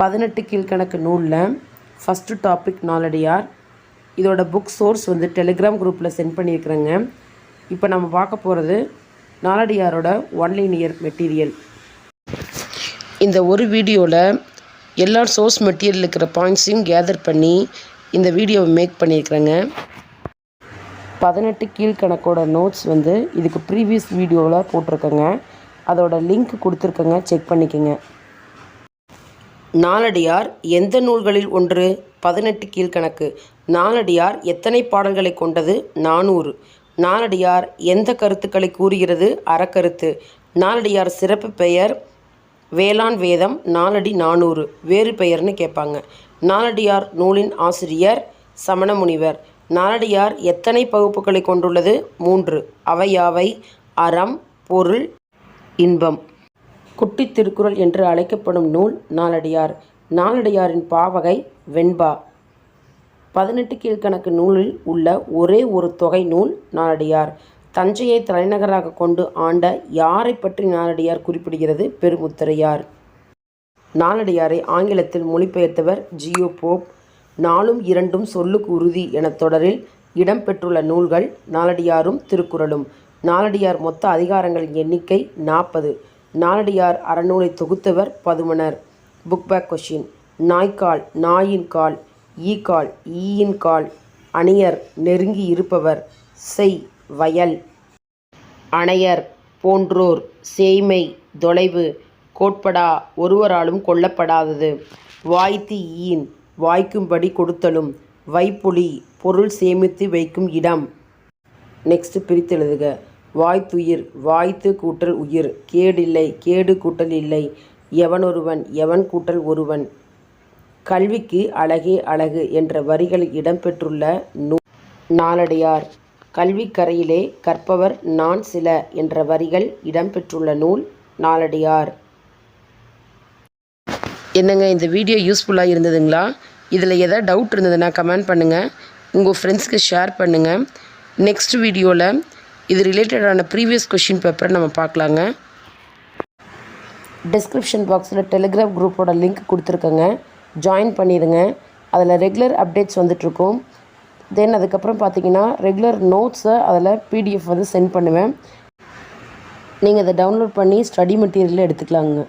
பதினெட்டு கீழ்கணக்கு நூலில் first topic Naladiyar இதோட புக் சோர்ஸ் வந்து டெலிகிராம் குரூப்பில் சென்ட் பண்ணியிருக்கிறேங்க. இப்போ நம்ம பார்க்க போகிறது நாலடியாரோட ஒன்லைனியர் மெட்டீரியல் இந்த ஒரு வீடியோவில் எல்லா சோர்ஸ் மெட்டீரியல் இருக்கிற பாயிண்ட்ஸையும் கேதர் பண்ணி இந்த வீடியோவை மேக் பண்ணியிருக்கிறேங்க. பதினெட்டு கீழ்கணக்கோட நோட்ஸ் வந்து இதுக்கு ப்ரீவியஸ் வீடியோவில் போட்டிருக்கேங்க. அதோட லிங்க் கொடுத்துருக்கேங்க. செக் பண்ணிக்கோங்க. நாலடியார் எந்த நூல்களில் ஒன்று? பதினெட்டு கீழ்கணக்கு. நாலடியார் எத்தனை பாடல்களை கொண்டது? நானூறு. நாலடியார் எந்த கருத்துக்களை கூறுகிறது? அறக்கருத்து. நாலடியார் சிறப்பு பெயர் வேளாண் வேதம் நாலடி நானூறு. வேறு பெயர்னு கேட்பாங்க. நாலடியார் நூலின் ஆசிரியர் சமணமுனிவர். நாலடியார் எத்தனை பகுப்புகளை கொண்டுள்ளது? மூன்று. அவையாவை அறம் பொருள் இன்பம். குட்டி திருக்குறள் என்று அழைக்கப்படும் நூல் நாலடியார் நாலடியாரின் பாவகை வெண்பா. பதினெட்டு கீழ்கணக்கு நூலில் உள்ள ஒரே ஒரு தொகை நூல் நாலடியார் தஞ்சையை தலைநகராக கொண்டு ஆண்ட யாரை பற்றி நாலடியார் குறிப்பிடுகிறது? பெருமுத்தரையார். நாலடியாரை ஆங்கிலத்தில் மொழிபெயர்த்தவர் ஜியோ போப். நாளும் இரண்டும் சொல்லுக்கு உறுதி என தொடரில் இடம்பெற்றுள்ள நூல்கள் நாலடியாரும் திருக்குறளும். நாலடியார் மொத்த அதிகாரங்களின் எண்ணிக்கை நாற்பது நாலடியார் அறநூலை தொகுத்தவர் பதுமனர். புக் பேக் கொஷின் நாய்க்கால் நாயின் கால் ஈ கால் ஈயின் கால் அணியர் நெருங்கி இருப்பவர் செய் வயல். அணையர் போன்றோர் சேய்மை தொலைவு கோட்படா ஒருவராலும் கொல்லப்படாதது. வாய்த்து ஈன் வாய்க்கும்படி கொடுத்தலும் வைப்புலி பொருள் சேமித்து வைக்கும் இடம். நெக்ஸ்ட் பிரித்தெழுதுக. வாய்த்துயிர் வாய்த்து கூட்டல் உயிர். கேடில்லை கேடு கூட்டல் இல்லை. எவனொருவன் எவன் கூட்டல் ஒருவன்? கல்விக்கு அழகே அழகு என்ற வரிகளில் இடம்பெற்றுள்ள நூ நாளடியார். கல்விக்கரையிலே கற்பவர் நான் சில என்ற வரிகள் இடம்பெற்றுள்ள நூல் நாளடியார். என்னங்க இந்த வீடியோ யூஸ்ஃபுல்லாக இருந்ததுங்களா? இதில் எதாவது டவுட் இருந்ததுன்னா கமெண்ட் பண்ணுங்கள் உங்கள் ஃப்ரெண்ட்ஸ்க்கு ஷேர் பண்ணுங்கள் நெக்ஸ்ட் வீடியோவில் இது ரிலேட்டடான ப்ரீவியஸ் கொஷின் பேப்பரை நம்ம பார்க்கலாங்க. டிஸ்கிரிப்ஷன் பாக்ஸில் டெலிகிராம் குரூப்போட லிங்க் கொடுத்துருக்கேங்க. ஜாயின் பண்ணிடுங்க. அதில் ரெகுலர் அப்டேட்ஸ் வந்துட்ருக்கோம் தென் அதுக்கப்புறம் பார்த்தீங்கன்னா ரெகுலர் நோட்ஸை அதில் பிடிஎஃப் வந்து சென்ட் பண்ணுவேன். நீங்கள் அதை டவுன்லோட் பண்ணி ஸ்டடி மெட்டீரியலில் எடுத்துக்கலாங்க.